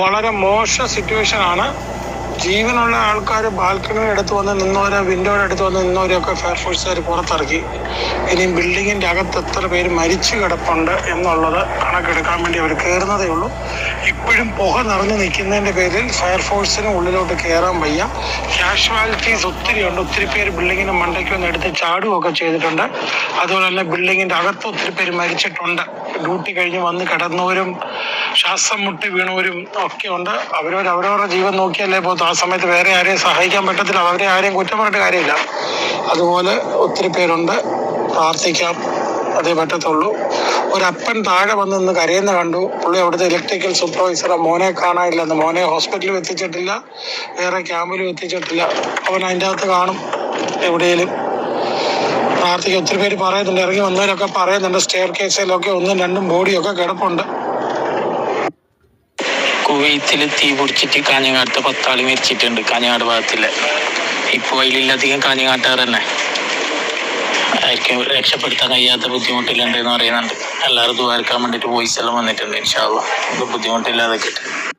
വളരെ മോശ സിറ്റുവേഷൻ ആണ്. ജീവനുള്ള ആൾക്കാർ ബാൽക്കണിയുടെ അടുത്ത് വന്ന് നിന്നവരെ വിൻഡോയുടെ അടുത്ത് വന്ന് നിന്നവരെയൊക്കെ ഫയർഫോഴ്സുകാർ പുറത്തിറക്കി. ഇനിയും ബിൽഡിങ്ങിന്റെ അകത്ത് എത്ര പേര് മരിച്ചു കിടപ്പുണ്ട് എന്നുള്ളത് കണക്കെടുക്കാൻ വേണ്ടി അവർ കയറുന്നതേ ഉള്ളൂ. ഇപ്പോഴും പുക നിറഞ്ഞു നിൽക്കുന്നതിന്റെ പേരിൽ ഫയർഫോഴ്സിന് ഉള്ളിലോട്ട് കയറാൻ വയ്യ. കാഷ്വാലിറ്റീസ് ഒത്തിരി ഉണ്ട്. ഒത്തിരി പേര് ബിൽഡിങ്ങിന്റെ മണ്ടയ്ക്ക് വന്ന് എടുത്ത് ചാടുകയൊക്കെ ചെയ്തിട്ടുണ്ട്. അതുപോലെ തന്നെ ബിൽഡിങ്ങിന്റെ അകത്ത് ഒത്തിരി പേര് മരിച്ചിട്ടുണ്ട്. ഡ്യൂട്ടി കഴിഞ്ഞ് വന്ന് കിടന്നവരും ശ്വാസം മുട്ടി വീണവരും ഒക്കെ ഉണ്ട്. അവരവർ അവരവരുടെ ജീവൻ നോക്കിയല്ലേ പോകത്തു ആ സമയത്ത് വേറെ ആരെയും സഹായിക്കാൻ പറ്റത്തില്ല. അവരെ ആരെയും കുറ്റം പറഞ്ഞിട്ട് കാര്യമില്ല. അതുപോലെ ഒത്തിരി പേരുണ്ട്. പ്രാർത്ഥിക്കാം. അതേ പറ്റത്തുള്ളൂ. ഒരപ്പൻ താഴെ വന്ന് നിന്ന് കരയുന്ന കണ്ടു. പുള്ളി അവിടുത്തെ ഇലക്ട്രിക്കൽ സൂപ്പർവൈസറെ മോനെ കാണാനില്ല എന്ന് മോനെ ഹോസ്പിറ്റലിൽ എത്തിച്ചിട്ടില്ല. വേറെ ക്യാമ്പിലും എത്തിച്ചിട്ടില്ല. അവൻ അതിന്റെ അകത്ത് കാണും എവിടെയെങ്കിലും. പ്രാർത്ഥിക്കുക ഒത്തിരി പേര് പറയുന്നുണ്ട്. ഇറങ്ങി വന്നവരൊക്കെ പറയുന്നുണ്ട്. സ്റ്റെയർ കേസിലൊക്കെ ഒന്നും രണ്ടും ബോഡിയൊക്കെ കിടപ്പുണ്ട്. കുവൈത്തിൽ തീ പിടിച്ചിട്ട് കാഞ്ഞങ്ങാട്ട് പത്താളി മരിച്ചിട്ടുണ്ട് കാഞ്ഞങ്ങാട് ഭാഗത്തിൽ. ഇപ്പോൾ അതിലധികം കാഞ്ഞങ്ങാട്ടുകാർ തന്നെ ആയിരിക്കും രക്ഷപ്പെടുത്താൻ കഴിയാത്ത ബുദ്ധിമുട്ടിലുണ്ട് എന്ന് പറയുന്നുണ്ട്. എല്ലാവരും ദ്വാരക്കാൻ വേണ്ടിയിട്ട് വോയിസ് എല്ലാം വന്നിട്ടുണ്ട് ഇൻഷാല്ല ബുദ്ധിമുട്ടില്ലാതെ കിട്ടും.